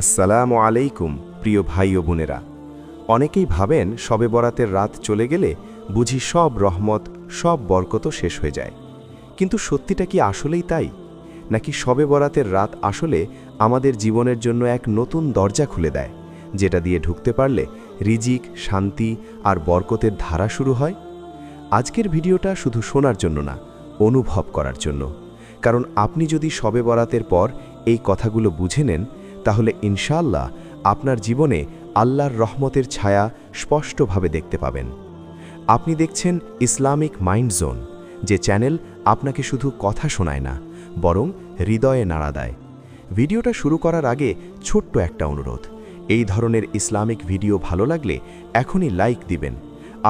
আসসালামু আলাইকুম, প্রিয় ভাই ও বোনেরা। অনেকেই ভাবেন শবে বরাতের রাত চলে গেলে বুঝি সব রহমত, সব বরকত শেষ হয়ে যায়। কিন্তু সত্যিটা কি আসলেই তাই? নাকি শবে বরাতের রাত আসলে আমাদের জীবনের জন্য এক নতুন দরজা খুলে দেয়, যেটা দিয়ে ঢুকতে পারলে রিজিক, শান্তি আর বরকতের ধারা শুরু হয়? আজকের ভিডিওটা শুধু শোনার জন্য না, অনুভব করার জন্য। কারণ আপনি যদি শবে বরাতের পর এই কথাগুলো বুঝে নেন তাহলে ইনশাআল্লাহ আপনার জীবনে আল্লাহর রহমতের ছায়া স্পষ্টভাবে দেখতে পাবেন। আপনি দেখছেন ইসলামিক মাইন্ড জোন, যে চ্যানেল আপনাকে শুধু কথা শোনায় না, বরং হৃদয়ে নাড়া দেয়। ভিডিওটা শুরু করার আগে ছোট্ট একটা অনুরোধ, এই ধরনের ইসলামিক ভিডিও ভালো লাগলে এখনই লাইক দিবেন,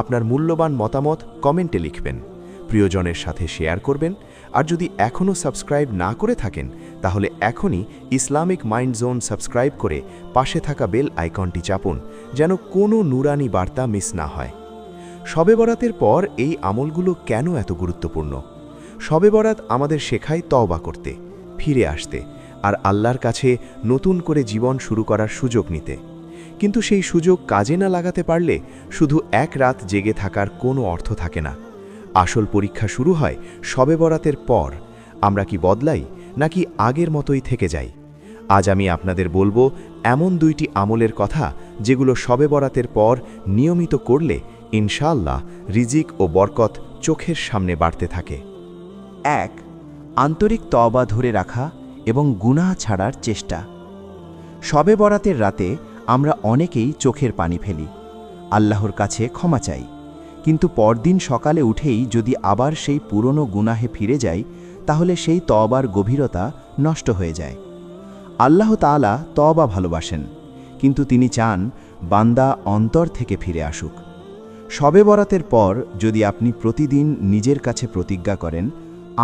আপনার মূল্যবান মতামত কমেন্টে লিখবেন, প্রিয়জনের সাথে শেয়ার করবেন আর যদি এখনও সাবস্ক্রাইব না করে থাকেন, তাহলে এখনই ইসলামিক মাইন্ড জোন সাবস্ক্রাইব করে পাশে থাকা বেল আইকনটি চাপুন, যেন কোনো নুরানি বার্তা মিস না হয়। শবে বরাতের পর এই আমলগুলো কেন এত গুরুত্বপূর্ণ? শবে বরাত আমাদের শেখায় তওবা করতে, ফিরে আসতে, আর আল্লাহর কাছে নতুন করে জীবন শুরু করার সুযোগ নিতে। কিন্তু সেই সুযোগ কাজে না লাগাতে পারলে শুধু এক রাত জেগে থাকার কোনো অর্থ থাকে না। আসল পরীক্ষা শুরু হয় শবে বরাতের পর। আমরা কি বদলাই, নাকি আগের মতোই থেকে যাই? আজ আমি আপনাদের বলব, এমন দুইটি আমলের কথা যেগুলো শবে বরাতের পর নিয়মিত করলে ইনশাআল্লাহ রিজিক ও বরকত চোখের সামনে বাড়তে থাকে। এক, আন্তরিক তওবা ধরে রাখা এবং গুনাহ ছাড়ার চেষ্টা। শবে বরাতের রাতে আমরা অনেকেই চোখের পানি ফেলি। আল্লাহর কাছে ক্ষমা চাই। কিন্তু পরদিন সকালে উঠেই যদি আবার সেই পুরনো গুনাহে ফিরে যাই, তাহলে সেই তবার গভীরতা নষ্ট হয়ে যায়। আল্লাহ তাআলা তবা ভালোবাসেন, কিন্তু তিনি চান বান্দা অন্তর থেকে ফিরে আসুক। শবে বরাতের পর যদি আপনি প্রতিদিন নিজের কাছে প্রতিজ্ঞা করেন,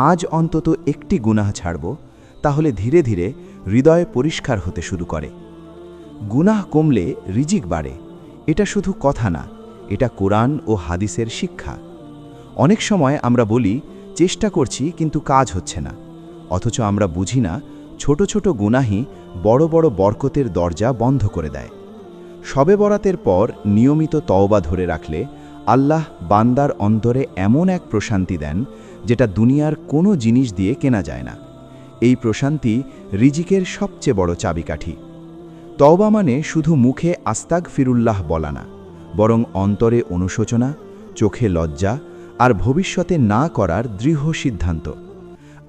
আজ অন্তত একটি গুনাহ ছাড়ব, তাহলে ধীরে ধীরে হৃদয় পরিষ্কার হতে শুরু করে। গুনাহ কমলে রিজিক বাড়ে, এটা শুধু কথা না এটা কোরআন ও হাদিসের শিক্ষা। অনেক সময় আমরা বলি, চেষ্টা করছি, কিন্তু কাজ হচ্ছে না। অথচ আমরা বুঝি না, ছোট ছোট গুনাহি বড় বড় বরকতের দরজা বন্ধ করে দেয়। শবে বরাতের পর নিয়মিত তওবা ধরে রাখলে আল্লাহ বান্দার অন্তরে এমন এক প্রশান্তি দেন, যেটা দুনিয়ার কোনো জিনিস দিয়ে কেনা যায় না। এই প্রশান্তি রিজিকের সবচেয়ে বড় চাবিকাঠি। তওবা মানে শুধু মুখে আস্তাক ফিরুল্লাহ বলা না। বরং অন্তরে অনুশোচনা, চোখে লজ্জা আর ভবিষ্যতে না করার দৃঢ় সিদ্ধান্ত।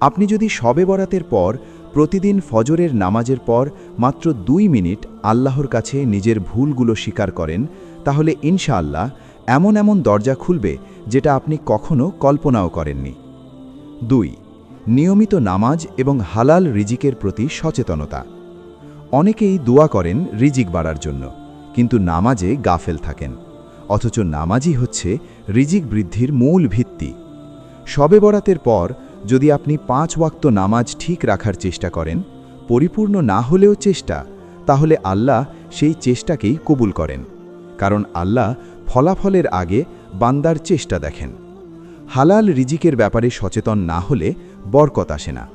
আপনি যদি শবে বরাতের পর, প্রতিদিন ফজরের নামাজের পর মাত্র দুই মিনিট আল্লাহর কাছে নিজের ভুলগুলো স্বীকার করেন, তাহলে ইনশাআল্লাহ এমন এমন দরজা খুলবে যেটা আপনি কখনো কল্পনাও করেননি। দুই, নিয়মিত নামাজ এবং হালাল রিজিকের প্রতি সচেতনতা। অনেকেই দোয়া করেন রিজিক বাড়ার জন্য। কিন্তু নামাজে গাফেল থাকেন। অথচ নামাজই হচ্ছে রিজিক বৃদ্ধির মূল ভিত্তি। শবে বরাতের পর যদি আপনি পাঁচ ওয়াক্ত নামাজ ঠিক রাখার চেষ্টা করেন, পরিপূর্ণ না হলেও চেষ্টা, তাহলে আল্লাহ সেই চেষ্টাকেই কবুল করেন। কারণ আল্লাহ ফলাফলের আগে বান্দার চেষ্টা দেখেন। হালাল রিজিকের ব্যাপারে সচেতন না হলে বরকত আসে না।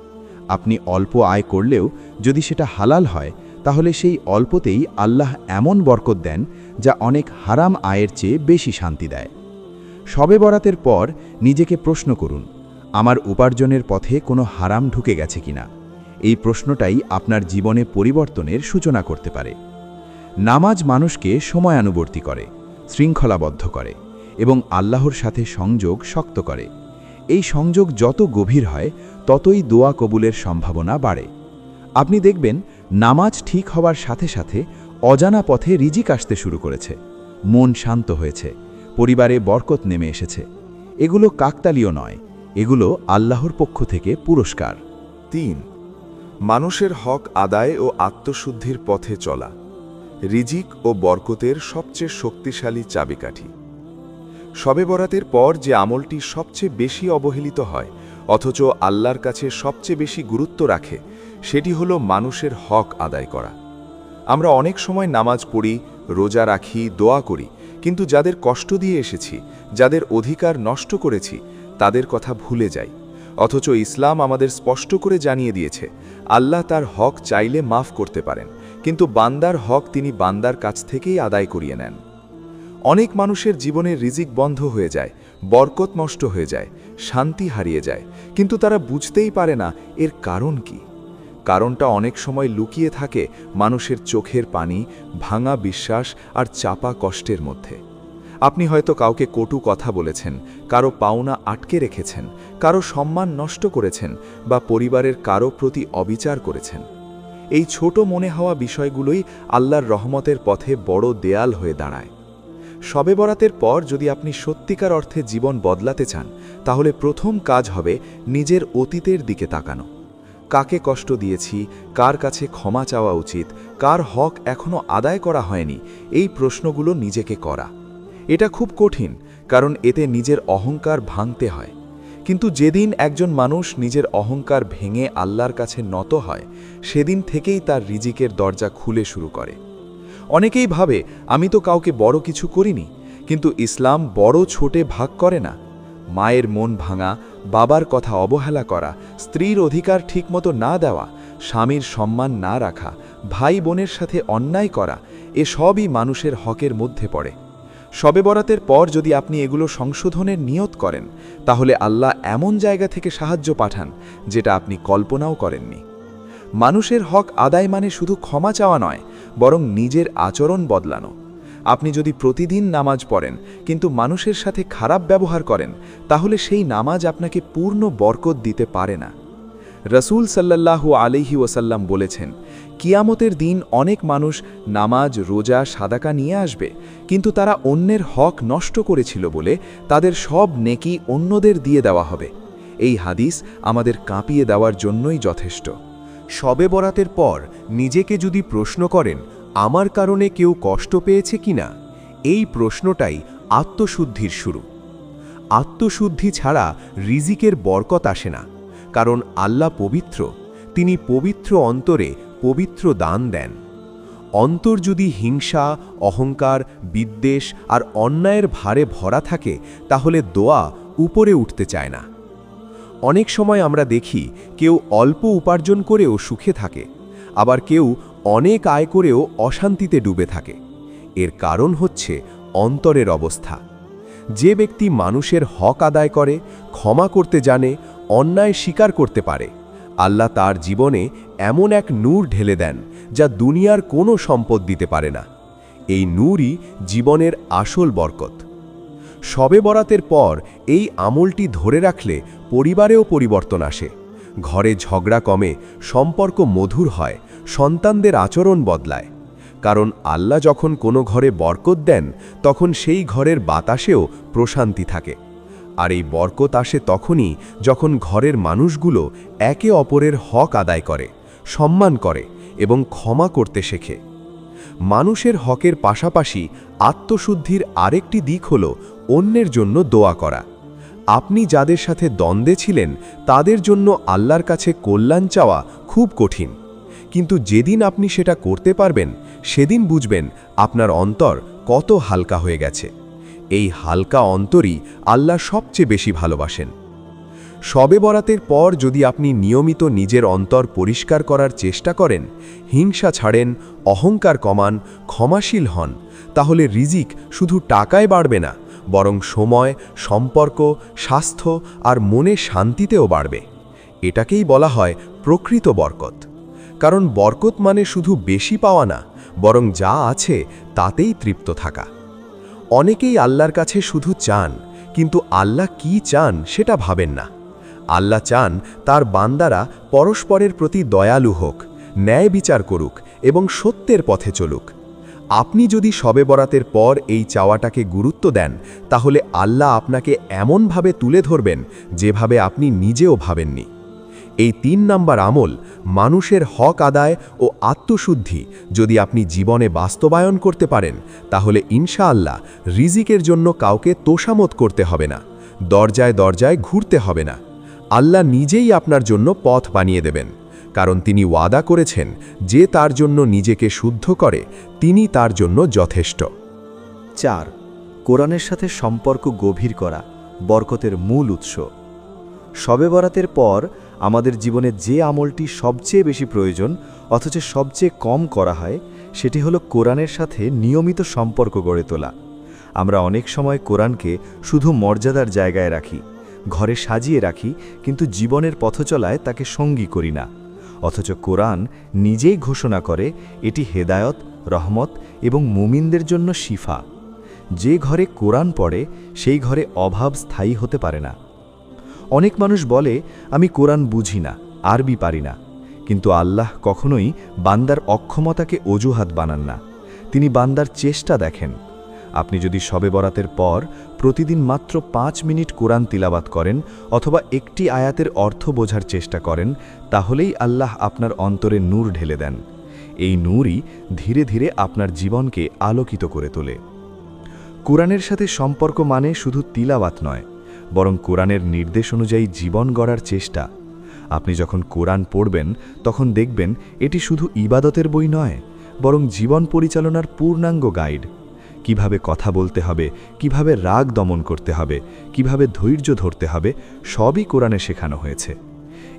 আপনি অল্প আয় করলেও যদি সেটা হালাল হয় তাহলে সেই অল্পতেই আল্লাহ এমন বরকত দেন যা অনেক হারাম আয়ের চেয়ে বেশি শান্তি দেয়। শবে বরাতের পর নিজেকে প্রশ্ন করুন, আমার উপার্জনের পথে কোনো হারাম ঢুকে গেছে কিনা? এই প্রশ্নটাই আপনার জীবনে পরিবর্তনের সূচনা করতে পারে। নামাজ মানুষকে সময়ানুবর্তী করে, শৃঙ্খলাবদ্ধ করে এবং আল্লাহর সাথে সংযোগ শক্ত করে। এই সংযোগ যত গভীর হয়, ততই দোয়া কবুলের সম্ভাবনা বাড়ে। আপনি দেখবেন নামাজ ঠিক হওয়ার সাথে সাথে অজানা পথে রিজিক আসতে শুরু করেছে। মন শান্ত হয়েছে, পরিবারে বরকত নেমে এসেছে। এগুলো কাকতালীয় নয়, এগুলো আল্লাহর পক্ষ থেকে পুরস্কার। তিন, মানুষের হক আদায় ও আত্মশুদ্ধির পথে চলা, রিজিক ও বরকতের সবচেয়ে শক্তিশালী চাবিকাঠি। শবে বরাতের পর যে আমলটি সবচেয়ে বেশি অবহেলিত হয়, অথচ আল্লাহর কাছে সবচেয়ে বেশি গুরুত্ব রাখে সেটি হলো মানুষের হক আদায় করা। আমরা অনেক সময় নামাজ পড়ি, রোজা রাখি, দোয়া করি, কিন্তু যাদের কষ্ট দিয়ে এসেছি, যাদের অধিকার নষ্ট করেছি, তাদের কথা ভুলে যাই। অথচ ইসলাম আমাদের স্পষ্ট করে জানিয়ে দিয়েছে, আল্লাহ তার হক চাইলে মাফ করতে পারেন, কিন্তু বান্দার হক তিনি বান্দার কাছ থেকেই আদায় করিয়ে নেন। অনেক মানুষের জীবনের রিজিক বন্ধ হয়ে যায়, বরকত নষ্ট হয়ে যায়, শান্তি হারিয়ে যায়, কিন্তু তারা বুঝতেই পারে না এর কারণ কি। কারণটা অনেক সময় লুকিয়ে থাকে মানুষের চোখের পানি, ভাঙা বিশ্বাস আর চাপা কষ্টের মধ্যে। আপনি হয়তো কাউকে কটু কথা বলেছেন, কারও পাওনা আটকে রেখেছেন, কারও সম্মান নষ্ট করেছেন বা পরিবারের কারও প্রতি অবিচার করেছেন। এই ছোট মনে হওয়া বিষয়গুলোই আল্লাহর রহমতের পথে বড় দেয়াল হয়ে দাঁড়ায়। শবে বরাতের পর যদি আপনি সত্যিকার অর্থে জীবন বদলাতে চান, তাহলে প্রথম কাজ হবে নিজের অতীতের দিকে তাকানো। কাকে কষ্ট দিয়েছি, কার কাছে ক্ষমা চাওয়া উচিত, কার হক এখনও আদায় করা হয়নি, এই প্রশ্নগুলো নিজেকে করা। এটা খুব কঠিন, কারণ এতে নিজের অহংকার ভাঙতে হয়। কিন্তু যেদিন একজন মানুষ নিজের অহংকার ভেঙে আল্লাহর কাছে নত হয়, সেদিন থেকেই তার রিজিকের দরজা খুলে শুরু করে। অনেকেই ভাবে, আমি তো কাউকে বড় কিছু করিনি। কিন্তু ইসলাম বড় ছোটে ভাগ করে না। মায়ের মন ভাঙা, বাবার কথা অবহেলা করা, স্ত্রীর অধিকার ঠিকমতো না দেওয়া, স্বামীর সম্মান না রাখা ভাই বোনের সাথে অন্যায় করা এসবই মানুষের হকের মধ্যে পড়ে। শবে বরাতের পর যদি আপনি এগুলো সংশোধনের নিয়ত করেন, তাহলে আল্লাহ এমন জায়গা থেকে সাহায্য পাঠান, যেটা আপনি কল্পনাও করেননি। মানুষের হক আদায় মানে শুধু ক্ষমা চাওয়া নয়, বরং নিজের আচরণ বদলানো। আপনি যদি প্রতিদিন নামাজ পড়েন, কিন্তু মানুষের সাথে খারাপ ব্যবহার করেন, তাহলে সেই নামাজ আপনাকে পূর্ণ বরকত দিতে পারে না। রসুল সাল্লাল্লাহু আলিহি ওসাল্লাম বলেছেন, কিয়ামতের দিন অনেক মানুষ নামাজ, রোজা, সাদাকা নিয়ে আসবে, কিন্তু তারা অন্যের হক নষ্ট করেছিল বলে তাদের সব নেকি অন্যদের দিয়ে দেওয়া হবে। এই হাদিস আমাদের কাঁপিয়ে দেওয়ার জন্যই যথেষ্ট। শবে বরাতের পর নিজেকে যদি প্রশ্ন করেন আমার কারণে কেউ কষ্ট পেয়েছে কিনা এই প্রশ্নটাই আত্মশুদ্ধির শুরু। আত্মশুদ্ধি ছাড়া রিজিকের বরকত আসে না, কারণ আল্লাহ পবিত্র, তিনি পবিত্র অন্তরে পবিত্র দান দেন। অন্তর যদি হিংসা, অহংকার, বিদ্বেষ আর অন্যায়ের ভারে ভরা থাকে, তাহলে দোয়া উপরে উঠতে চায় না। অনেক সময় আমরা দেখি কেউ অল্প উপার্জন করেও সুখে থাকে, আবার কেউ অনেক আয় করেও অশান্তিতে ডুবে থাকে। এর কারণ হচ্ছে অন্তরের অবস্থা। যে ব্যক্তি মানুষের হক আদায় করে, ক্ষমা করতে জানে, অন্যায় স্বীকার করতে পারে, আল্লাহ তার জীবনে এমন এক নূর ঢেলে দেন যা দুনিয়ার কোনো সম্পদ দিতে পারে না। এই নূরই জীবনের আসল বরকত। শবে বরাতের পর এই আমলটি ধরে রাখলে পরিবারেও পরিবর্তন আসে। ঘরে ঝগড়া কমে, সম্পর্ক মধুর হয় সন্তানদের আচরণ বদলায়। কারণ আল্লাহ যখন কোনো ঘরে বরকত দেন, তখন সেই ঘরের বাতাসেও প্রশান্তি থাকে। আর এই বরকত আসে তখনই যখন ঘরের মানুষগুলো একে অপরের হক আদায় করে, সম্মান করে এবং ক্ষমা করতে শেখে। মানুষের হকের পাশাপাশি আত্মশুদ্ধির আরেকটি দিক হল অন্যের জন্য দোয়া করা। আপনি যাদের সাথে দ্বন্দ্বে ছিলেন, তাদের জন্য আল্লাহর কাছে কল্যাণ চাওয়া খুব কঠিন। কিন্তু যেদিন আপনি সেটা করতে পারবেন, সেদিন বুঝবেন আপনার অন্তর কত হালকা হয়ে গেছে। এই হালকা অন্তরই আল্লাহ সবচেয়ে বেশি ভালোবাসেন। শবে বরাতের পর যদি আপনি নিয়মিত নিজের অন্তর পরিষ্কার করার চেষ্টা করেন, হিংসা ছাড়েন, অহংকার কমান, ক্ষমাশীল হন, তাহলে রিজিক শুধু টাকায় বাড়বে না, বরং সময়, সম্পর্ক, স্বাস্থ্য আর মনে শান্তিতেও বাড়বে। এটাকেই বলা হয় প্রকৃত বরকত। কারণ বরকত মানে শুধু বেশি পাওয়া না, বরং যা আছে তাতেই তৃপ্ত থাকা। অনেকেই আল্লাহর কাছে শুধু চান, কিন্তু আল্লাহ কি চান সেটা ভাবেন না। আল্লাহ চান তার বান্দারা পরস্পরের প্রতি দয়ালু হোক, ন্যায় বিচার করুক এবং সত্যের পথে চলুক। আপনি যদি শবে বরাতের পর এই চাওয়াটাকে গুরুত্ব দেন, তাহলে আল্লাহ আপনাকে এমনভাবে তুলে ধরবেন, যেভাবে আপনি নিজেও ভাবেননি। এই তিন নাম্বার আমল মানুষের হক আদায় ও আত্মশুদ্ধি যদি আপনি জীবনে বাস্তবায়ন করতে পারেন, তাহলে ইনশাআল্লাহ রিজিকের জন্য কাউকে তোষামত করতে হবে না, দরজায় দরজায় ঘুরতে হবে না। আল্লাহ নিজেই আপনার জন্য পথ বানিয়ে দেবেন, কারণ তিনি ওয়াদা করেছেন যে তার জন্য নিজেকে শুদ্ধ করে, তিনি তার জন্য যথেষ্ট। চার, কোরআনের সাথে সম্পর্ক গভীর করা বরকতের মূল উৎস। শবে বরাতের পর আমাদের জীবনে যে আমলটি সবচেয়ে বেশি প্রয়োজন, অথচ সবচেয়ে কম করা হয়, সেটি হলো কোরআনের সাথে নিয়মিত সম্পর্ক গড়ে তোলা। আমরা অনেক সময় কোরআনকে শুধু মর্যাদার জায়গায় রাখি, ঘরে সাজিয়ে রাখি, কিন্তু জীবনের পথচলায় তাকে সঙ্গী করি না। অথচ কোরআন নিজেই ঘোষণা করে, এটি হেদায়ত, রহমত এবং মুমিনদের জন্য শিফা। যে ঘরে কোরআন পড়ে, সেই ঘরে অভাব স্থায়ী হতে পারে না। অনেক মানুষ বলে, আমি কোরআন বুঝি না, আরবি পারি না। কিন্তু আল্লাহ কখনোই বান্দার অক্ষমতাকে অজুহাত বানান না। তিনি বান্দার চেষ্টা দেখেন। আপনি যদি শবে বরাতের পর প্রতিদিন মাত্র পাঁচ মিনিট কোরআন তিলাবাত করেন অথবা একটি আয়াতের অর্থ বোঝার চেষ্টা করেন, তাহলেই আল্লাহ আপনার অন্তরে নূর ঢেলে দেন। এই নূরই ধীরে ধীরে আপনার জীবনকে আলোকিত করে তোলে। কোরআনের সাথে সম্পর্ক মানে শুধু তিলাবাত নয় বরং কোরআনের নির্দেশ অনুযায়ী জীবন গড়ার চেষ্টা। আপনি যখন কোরআন পড়বেন, তখন দেখবেন এটি শুধু ইবাদতের বই নয়, বরং জীবন পরিচালনার পূর্ণাঙ্গ গাইড। কীভাবে কথা বলতে হবে, কীভাবে রাগ দমন করতে হবে, কীভাবে ধৈর্য ধরতে হবে, সবই কোরআনে শেখানো হয়েছে।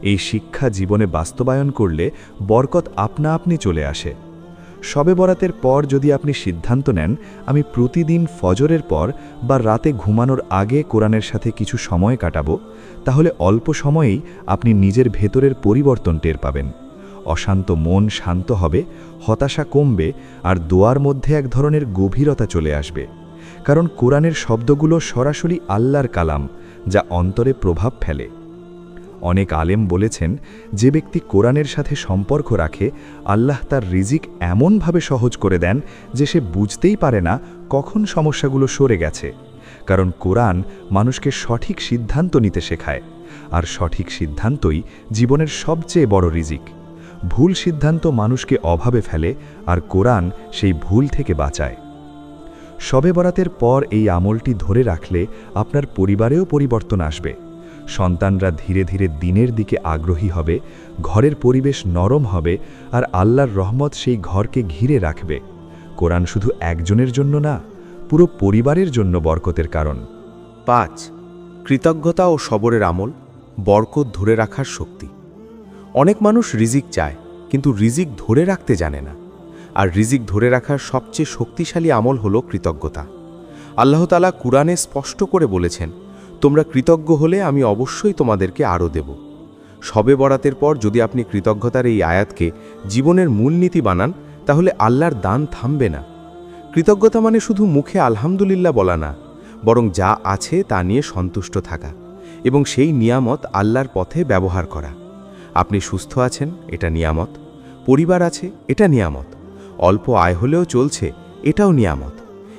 এই শিক্ষা জীবনে বাস্তবায়ন করলে বরকত আপনা আপনি চলে আসে। শবে বরাতের পর যদি আপনি সিদ্ধান্ত নেন, আমি প্রতিদিন ফজরের পর বা রাতে ঘুমানোর আগে কোরআনের সাথে কিছু সময় কাটাবো, তাহলে অল্প সময়েই আপনি নিজের ভেতরের পরিবর্তন টের পাবেন। অশান্ত মন শান্ত হবে, হতাশা কমবে আর দোয়ার মধ্যে এক ধরনের গভীরতা চলে আসবে। কারণ কোরআনের শব্দগুলো সরাসরি আল্লাহর কালাম, যা অন্তরে প্রভাব ফেলে। অনেক আলেম বলেছেন, যে ব্যক্তি কোরআনের সাথে সম্পর্ক রাখে, আল্লাহ তার রিজিক এমনভাবে সহজ করে দেন যে সে বুঝতেই পারে না কখন সমস্যাগুলো সরে গেছে। কারণ কোরআন মানুষকে সঠিক সিদ্ধান্ত নিতে শেখায়, আর সঠিক সিদ্ধান্তই জীবনের সবচেয়ে বড় রিজিক। ভুল সিদ্ধান্ত মানুষকে অভাবে ফেলে, আর কোরআন সেই ভুল থেকে বাঁচায়। শবে বরাতের পর এই আমলটি ধরে রাখলে আপনার পরিবারেও পরিবর্তন আসবে। সন্তানরা ধীরে ধীরে দিনের দিকে আগ্রহী হবে, ঘরের পরিবেশ নরম হবে আর আল্লাহর রহমত সেই ঘরকে ঘিরে রাখবে। কোরআন শুধু একজনের জন্য না, পুরো পরিবারের জন্য বরকতের কারণ। পাঁচ, কৃতজ্ঞতা ও সবরের আমল, বরকত ধরে রাখার শক্তি। অনেক মানুষ রিজিক চায়, কিন্তু রিজিক ধরে রাখতে জানে না। আর রিজিক ধরে রাখার সবচেয়ে শক্তিশালী আমল হলো কৃতজ্ঞতা। আল্লাহ তালা কুরআনে স্পষ্ট করে বলেছেন তোমরা কৃতজ্ঞ হলে আমি অবশ্যই তোমাদেরকে আরও দেব। সবে বরাতের পর যদি আপনি কৃতজ্ঞতার এই আয়াতকে জীবনের মূলনীতি বানান, তাহলে আল্লাহর দান থামবে না। কৃতজ্ঞতা মানে শুধু মুখে আলহামদুলিল্লাহ বলা না, বরং যা আছে তা নিয়ে সন্তুষ্ট থাকা এবং সেই নিয়ামত আল্লাহর পথে ব্যবহার করা। আপনি সুস্থ আছেন, এটা নিয়ামত। পরিবার আছে, এটা নিয়ামত। অল্প আয় হলেও চলছে, এটাও নিয়ামত।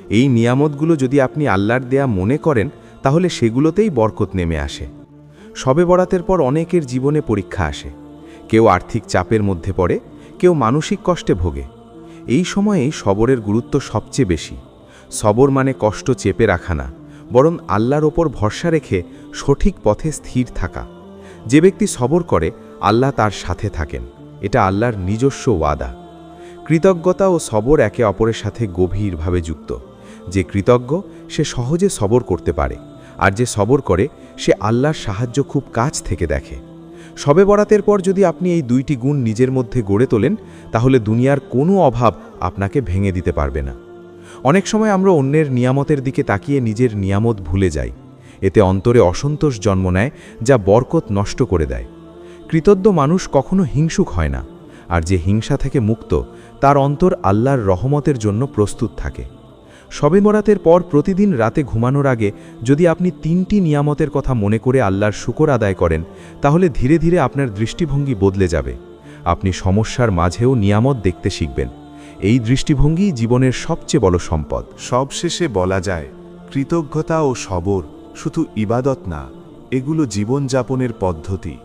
এই নিয়ামতগুলো যদি আপনি আল্লাহর দেয়া মনে করেন তাহলে সেগুলোতেই বরকত নেমে আসে। সবে বরাতের পর অনেকের জীবনে পরীক্ষা আসে। কেউ আর্থিক চাপের মধ্যে পড়ে, কেউ মানসিক কষ্টে ভোগে। এই সময়েই সবরের গুরুত্ব সবচেয়ে বেশি। সবর মানে কষ্ট চেপে রাখা না, বরং আল্লাহর ওপর ভরসা রেখে সঠিক পথে স্থির থাকা। যে ব্যক্তি সবর করে, আল্লাহ তার সাথে থাকেন। এটা আল্লাহর নিজস্ব ওয়াদা। কৃতজ্ঞতা ও সবর একে অপরের সাথে গভীরভাবে যুক্ত। যে কৃতজ্ঞ, সে সহজে সবর করতে পারে। আর যে সবর করে, সে আল্লাহর সাহায্য খুব কাছ থেকে দেখে। সবে বরাতের পর যদি আপনি এই দুইটি গুণ নিজের মধ্যে গড়ে তোলেন, তাহলে দুনিয়ার কোনো অভাব আপনাকে ভেঙে দিতে পারবে না। অনেক সময় আমরা অন্যের নিয়ামতের দিকে তাকিয়ে নিজের নিয়ামত ভুলে যাই। এতে অন্তরে অসন্তোষ জন্ম নেয়, যা বরকত নষ্ট করে দেয়। কৃতজ্ঞ মানুষ কখনো হিংসুক হয় না। আর যে হিংসা থেকে মুক্ত, তার অন্তর আল্লাহর রহমতের জন্য প্রস্তুত থাকে। সবে বরাতের পর প্রতিদিন রাতে ঘুমানোর আগে যদি আপনি তিনটি নিয়ামতের কথা মনে করে আল্লাহর শুকর আদায় করেন, তাহলে ধীরে ধীরে আপনার দৃষ্টিভঙ্গি বদলে যাবে। আপনি সমস্যার মাঝেও নিয়ামত দেখতে শিখবেন। এই দৃষ্টিভঙ্গি জীবনের সবচেয়ে বড় সম্পদ। সবশেষে বলা যায়, কৃতজ্ঞতা ও সবর শুধু ইবাদত না, এগুলো জীবনযাপনের পদ্ধতি।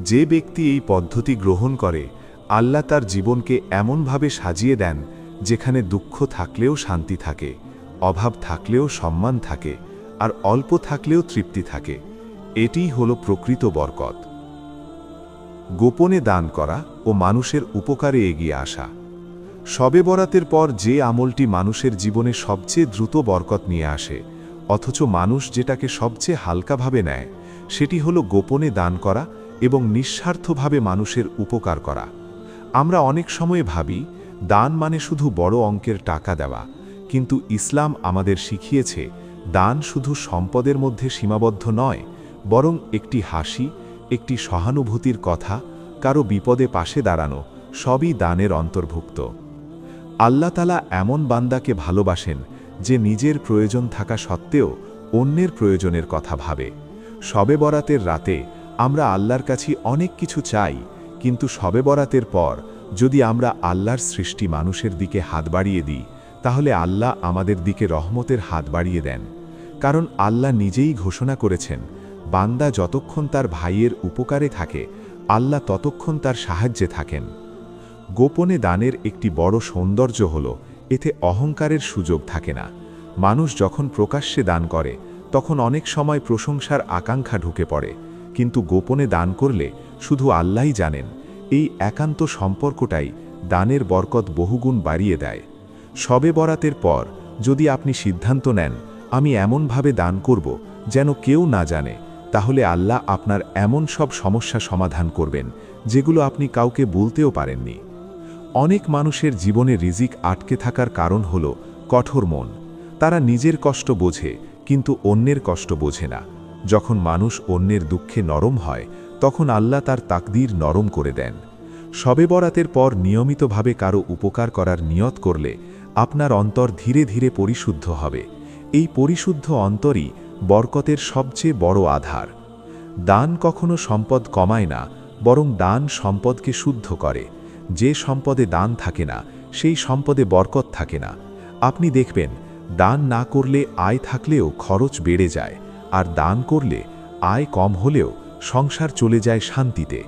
যে ব্যক্তি এই পদ্ধতি গ্রহণ করে, আল্লাহ তার জীবনকে এমনভাবে সাজিয়ে দেন যেখানে দুঃখ থাকলেও শান্তি থাকে, অভাব থাকলেও সম্মান থাকে, আর অল্প থাকলেও তৃপ্তি থাকে এটিই হল প্রকৃত বরকত। গোপনে দান করা ও মানুষের উপকারে এগিয়ে আসা। শবে বরাতের পর যে আমলটি মানুষের জীবনে সবচেয়ে দ্রুত বরকত নিয়ে আসে, অথচ মানুষ যেটাকে সবচেয়ে হালকাভাবে নেয়, সেটি হলো গোপনে দান করা এবং নিঃস্বার্থভাবে মানুষের উপকার করা। আমরা অনেক সময় ভাবি দান মানে শুধু বড় অঙ্কের টাকা দেওয়া। কিন্তু ইসলাম আমাদের শিখিয়েছে, দান শুধু সম্পদের মধ্যে সীমাবদ্ধ নয়, বরং একটি হাসি, একটি সহানুভূতির কথা, কারও বিপদে পাশে দাঁড়ানো, সবই দানের অন্তর্ভুক্ত। আল্লাতালা এমন বান্দাকে ভালোবাসেন যে নিজের প্রয়োজন থাকা সত্ত্বেও অন্যের প্রয়োজনের কথা ভাবে। শবে বরাতের রাতে আমরা আল্লাহর কাছে অনেক কিছু চাই, কিন্তু শবে বরাতের পর যদি আমরা আল্লাহর সৃষ্টি মানুষের দিকে হাত বাড়িয়ে দিই, তাহলে আল্লাহ আমাদের দিকে রহমতের হাত বাড়িয়ে দেন। কারণ আল্লাহ নিজেই ঘোষণা করেছেন, বান্দা যতক্ষণ তার ভাইয়ের উপকারে থাকে, আল্লাহ ততক্ষণ তার সাহায্যে থাকেন। গোপনে দানের একটি বড় সৌন্দর্য হল, এতে অহংকারের সুযোগ থাকে না। মানুষ যখন প্রকাশ্যে দান করে, তখন অনেক সময় প্রশংসার আকাঙ্ক্ষা ঢুকে পড়ে, কিন্তু গোপনে দান করলে শুধু আল্লাহই জানেন এই একান্ত সম্পর্কটাই দানের বরকত বহুগুণ বাড়িয়ে দেয়। সবে বরাতের পর, যদি আপনি সিদ্ধান্ত নেন, আমি এমনভাবে দান করব যেন কেউ না জানে, তাহলে আল্লাহ আপনার এমন সব সমস্যা সমাধান করবেন, যেগুলো আপনি কাউকে বলতেও পারেননি। অনেক মানুষের জীবনে রিজিক আটকে থাকার কারণ হল কঠোর মন। তারা নিজের কষ্ট বোঝে, কিন্তু অন্যের কষ্ট বোঝে না। যখন মানুষ অন্যের দুঃখে নরম হয় তখন আল্লাহ তার তাকদির নরম করে দেন। সবে বরাতের পর নিয়মিতভাবে কারও উপকার করার নিয়ত করলে আপনার অন্তর ধীরে ধীরে পরিশুদ্ধ হবে। এই পরিশুদ্ধ অন্তরই বরকতের সবচেয়ে বড় আধার। দান কখনো সম্পদ কমায় না, বরং দান সম্পদকে শুদ্ধ করে। যে সম্পদে দান থাকে না, সেই সম্পদে বরকত থাকে না। আপনি দেখবেন, দান না করলে আয় থাকলেও খরচ বেড়ে যায়, আর দান করলে আয় কম হলেও সংসার চলে যায় শান্তিতে।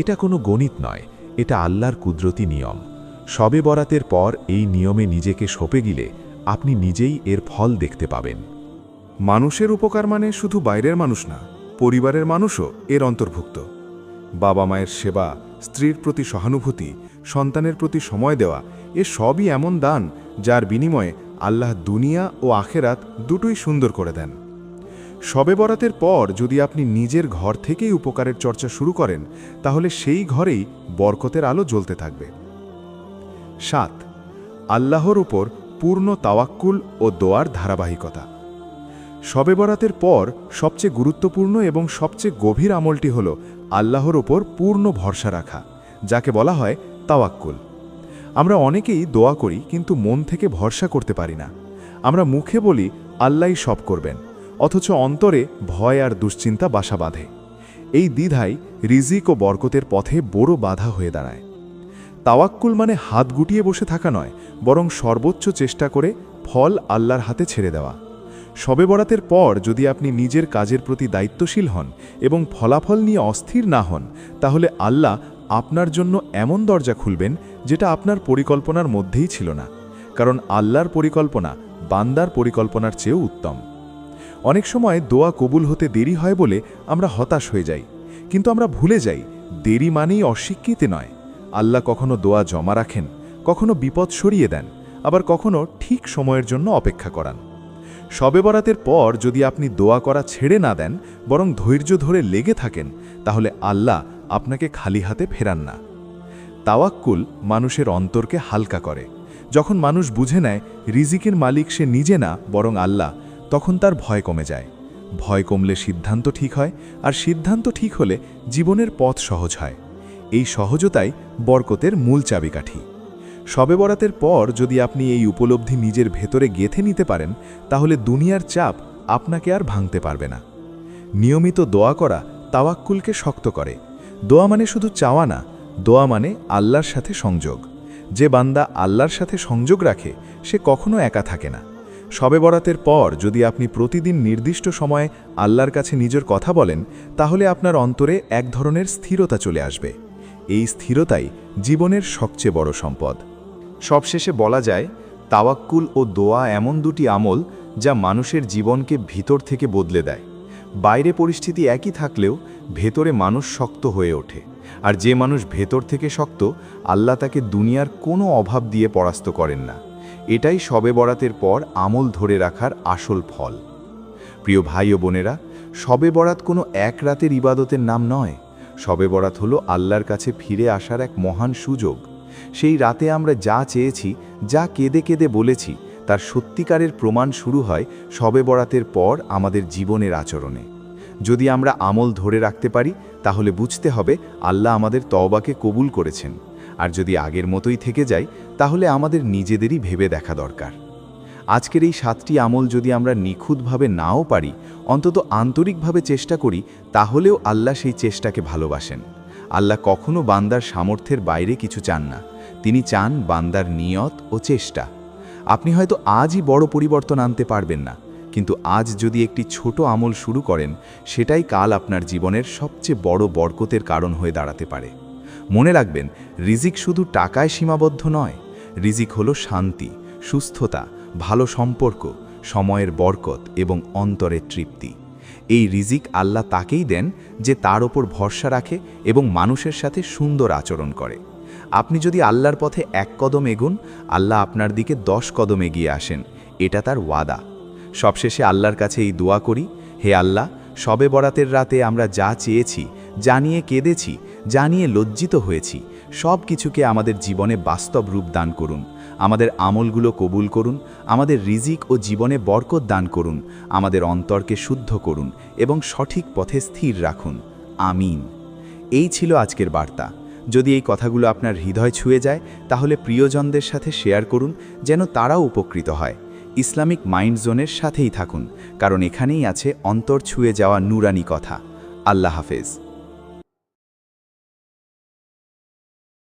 এটা কোনো গণিত নয়, এটা আল্লাহর কুদরতি নিয়ম। সবে বরাতের পর এই নিয়মে নিজেকে সঁপে গেলে আপনি নিজেই এর ফল দেখতে পাবেন। মানুষের উপকার মানে শুধু বাইরের মানুষ না, পরিবারের মানুষও এর অন্তর্ভুক্ত। বাবা মায়ের সেবা, স্ত্রীর প্রতি সহানুভূতি, সন্তানের প্রতি সময় দেওয়া, এ সবই এমন দান যার বিনিময়ে আল্লাহ দুনিয়া ও আখেরাত দুটোই সুন্দর করে দেন। শবে বরাতের পর যদি আপনি নিজের ঘর থেকেই উপকারের চর্চা শুরু করেন, তাহলে সেই ঘরেই বরকতের আলো জ্বলতে থাকবে। সাত, আল্লাহর উপর পূর্ণ তাওয়াক্কুল ও দোয়ার ধারাবাহিকতা। শবে বরাতের পর সবচেয়ে গুরুত্বপূর্ণ এবং সবচেয়ে গভীর আমলটি হল আল্লাহর ওপর পূর্ণ ভরসা রাখা, যাকে বলা হয় তাওয়াক্কুল। আমরা অনেকেই দোয়া করি, কিন্তু মন থেকে ভরসা করতে পারি না। আমরা মুখে বলি, আল্লাহই সব করবেন। অথচ অন্তরে ভয় আর দুশ্চিন্তা বাসা বাঁধে। এই দ্বিধাই রিজিক ও বরকতের পথে বড় বাধা হয়ে দাঁড়ায়। তাওয়াক্কুল মানে হাত গুটিয়ে বসে থাকা নয়, বরং সর্বোচ্চ চেষ্টা করে ফল আল্লাহর হাতে ছেড়ে দেওয়া। শবে বরাতের পর যদি আপনি নিজের কাজের প্রতি দায়িত্বশীল হন এবং ফলাফল নিয়ে অস্থির না হন, তাহলে আল্লাহ আপনার জন্য এমন দরজা খুলবেন যেটা আপনার পরিকল্পনার মধ্যেই ছিল না, কারণ আল্লাহর পরিকল্পনা বান্দার পরিকল্পনার চেয়েও উত্তম। অনেক সময় দোয়া কবুল হতে দেরি হয় বলে আমরা হতাশ হয়ে যাই। কিন্তু আমরা ভুলে যাই, দেরি মানেই অস্বীকৃতি নয়। আল্লাহ কখনো দোয়া জমা রাখেন, কখনো বিপদ সরিয়ে দেন, আবার কখনো ঠিক সময়ের জন্য অপেক্ষা করান। শবে বরাতের পর যদি আপনি দোয়া করা ছেড়ে না দেন, বরং ধৈর্য ধরে লেগে থাকেন, তাহলে আল্লাহ আপনাকে খালি হাতে ফেরান না। তাওয়াক্কুল মানুষের অন্তরকে হালকা করে। যখন মানুষ বুঝে নেয়, রিজিকের মালিক সে নিজে না, বরং আল্লাহ তখন তার ভয় কমে যায়। ভয় কমলে সিদ্ধান্ত ঠিক হয় আর সিদ্ধান্ত ঠিক হলে জীবনের পথ সহজ হয়। এই সহজতাই বরকতের মূল চাবিকাঠি। শবে বরাতের পর যদি আপনি এই উপলব্ধি নিজের ভেতরে গেথে নিতে পারেন, তাহলে দুনিয়ার চাপ আপনাকে আর ভাঙতে পারবে না। নিয়মিত দোয়া করা তাওয়াক্কুলকে শক্ত করে। দোয়া মানে শুধু চাওয়া না, দোয়া মানে আল্লাহর সাথে সংযোগ। যে বান্দা আল্লাহর সাথে সংযোগ রাখে, সে কখনো একা থাকে না। শবে বরাতের পর যদি আপনি প্রতিদিন নির্দিষ্ট সময়ে আল্লাহর কাছে নিজের কথা বলেন, তাহলে আপনার অন্তরে এক ধরনের স্থিরতা চলে আসবে। এই স্থিরতাই জীবনের সবচেয়ে বড় সম্পদ। সবশেষে বলা যায়, তাওয়াক্কুল ও দোয়া এমন দুটি আমল যা মানুষের জীবনকে ভিতর থেকে বদলে দেয়। বাইরে পরিস্থিতি একই থাকলেও ভেতরে মানুষ শক্ত হয়ে ওঠে। আর যে মানুষ ভেতর থেকে শক্ত, আল্লাহ তাকে দুনিয়ার কোনো অভাব দিয়ে পরাস্ত করেন না। এটাই শবে বরাতের পর আমল ধরে রাখার আসল ফল। প্রিয় ভাই ও বোনেরা শবে বরাত কোনো এক রাতের ইবাদতের নাম নয়। শবে বরাত হলো আল্লাহর কাছে ফিরে আসার এক মহান সুযোগ। সেই রাতে আমরা যা চেয়েছি, যা কেঁদে কেঁদে বলেছি, তার সত্যিকারের প্রমাণ শুরু হয় শবে বরাতের পর আমাদের জীবনের আচরণে। যদি আমরা আমল ধরে রাখতে পারি, তাহলে বুঝতে হবে আল্লাহ আমাদের তওবাকে কবুল করেছেন। আর যদি আগের মতোই থেকে যায় তাহলে আমাদের নিজেদেরই ভেবে দেখা দরকার। আজকের এই সাতটি আমল যদি আমরা নিখুঁতভাবে নাও পারি, অন্তত আন্তরিকভাবে চেষ্টা করি, তাহলেও আল্লাহ সেই চেষ্টাকে ভালোবাসেন। আল্লাহ কখনো বান্দার সামর্থ্যের বাইরে কিছু চান না। তিনি চান বান্দার নিয়ত ও চেষ্টা। আপনি হয়তো আজই বড় পরিবর্তন আনতে পারবেন না, কিন্তু আজ যদি একটি ছোট আমল শুরু করেন, সেটাই কাল আপনার জীবনের সবচেয়ে বড় বরকতের কারণ হয়ে দাঁড়াতে পারে। মনে রাখবেন, রিজিক শুধু টাকায় সীমাবদ্ধ নয়। রিজিক হলো শান্তি, সুস্থতা, ভালো সম্পর্ক, সময়ের বরকত এবং অন্তরের তৃপ্তি। এই রিজিক আল্লাহ তাকেই দেন যে তার ওপর ভরসা রাখে এবং মানুষের সাথে সুন্দর আচরণ করে। আপনি যদি আল্লাহর পথে এক কদম এগুন, আল্লাহ আপনার দিকে দশ কদম এগিয়ে আসেন, এটা তার ওয়াদা। সবশেষে আল্লাহর কাছে এই দোয়া করি, হে আল্লাহ, সবে বরাতের রাতে আমরা যা চেয়েছি জানিয়ে কেঁদেছি জানিয়ে লজ্জিত হয়েছি। সব কিছুকে আমাদের জীবনে বাস্তব রূপ দান করুন। আমাদের আমলগুলো কবুল করুন। আমাদের রিজিক ও জীবনে বরকত দান করুন। আমাদের অন্তরকে শুদ্ধ করুন এবং সঠিক পথে স্থির রাখুন। আমিন। এই ছিল আজকের বার্তা। যদি এই কথাগুলো আপনার হৃদয় ছুঁয়ে যায়, তাহলে প্রিয়জনদের সাথে শেয়ার করুন যেন তারাও উপকৃত হয়। ইসলামিক মাইন্ড জোনের সাথেই থাকুন, কারণ এখানেই আছে অন্তর ছুঁয়ে যাওয়া নুরানি কথা। আল্লাহ হাফেজ।